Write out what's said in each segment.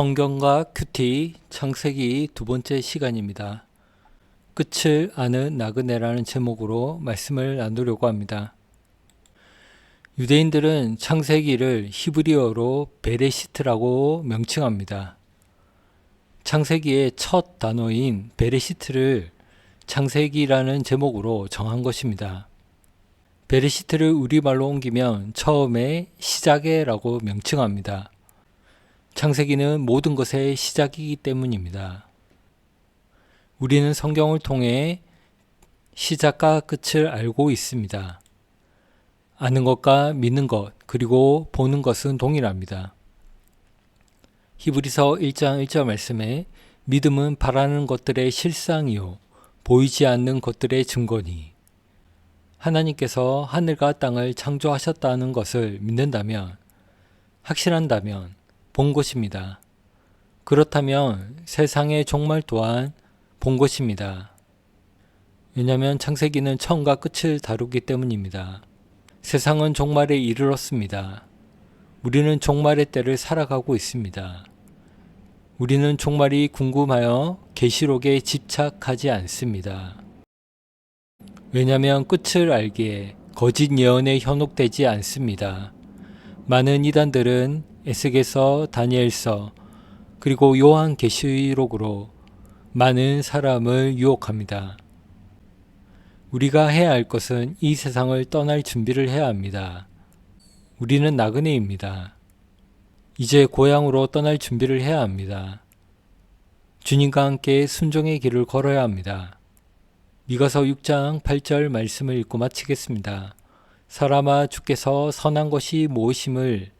성경과 큐티 창세기 두 번째 시간입니다. 끝을 아는 나그네라는 제목으로 말씀을 나누려고 합니다. 유대인들은 창세기를 히브리어로 베레시트라고 명칭합니다. 창세기의 첫 단어인 베레시트를 창세기라는 제목으로 정한 것입니다. 베레시트를 우리말로 옮기면 처음에 시작에라고 명칭합니다. 창세기는 모든 것의 시작이기 때문입니다. 우리는 성경을 통해 시작과 끝을 알고 있습니다. 아는 것과 믿는 것, 그리고 보는 것은 동일합니다. 히브리서 1장 1절 말씀에 믿음은 바라는 것들의 실상이요, 보이지 않는 것들의 증거니. 하나님께서 하늘과 땅을 창조하셨다는 것을 믿는다면, 확신한다면, 본 것입니다. 그렇다면 세상의 종말 또한 본 것입니다. 왜냐하면 창세기는 처음과 끝을 다루기 때문입니다. 세상은 종말에 이르렀습니다. 우리는 종말의 때를 살아가고 있습니다. 우리는 종말이 궁금하여 계시록에 집착하지 않습니다. 왜냐하면 끝을 알기에 거짓 예언에 현혹되지 않습니다. 많은 이단들은 에스겔서, 다니엘서, 그리고 요한 계시록으로 많은 사람을 유혹합니다. 우리가 해야 할 것은 이 세상을 떠날 준비를 해야 합니다. 우리는 나그네입니다. 이제 고향으로 떠날 준비를 해야 합니다. 주님과 함께 순종의 길을 걸어야 합니다. 미가서 6장 8절 말씀을 읽고 마치겠습니다. 사람아 주께서 선한 것이 무엇임을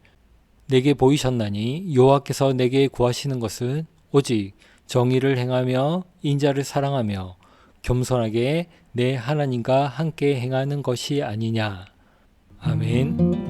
내게 보이셨나니 여호와께서 내게 구하시는 것은 오직 정의를 행하며 인자를 사랑하며 겸손하게 내 하나님과 함께 행하는 것이 아니냐. 아멘.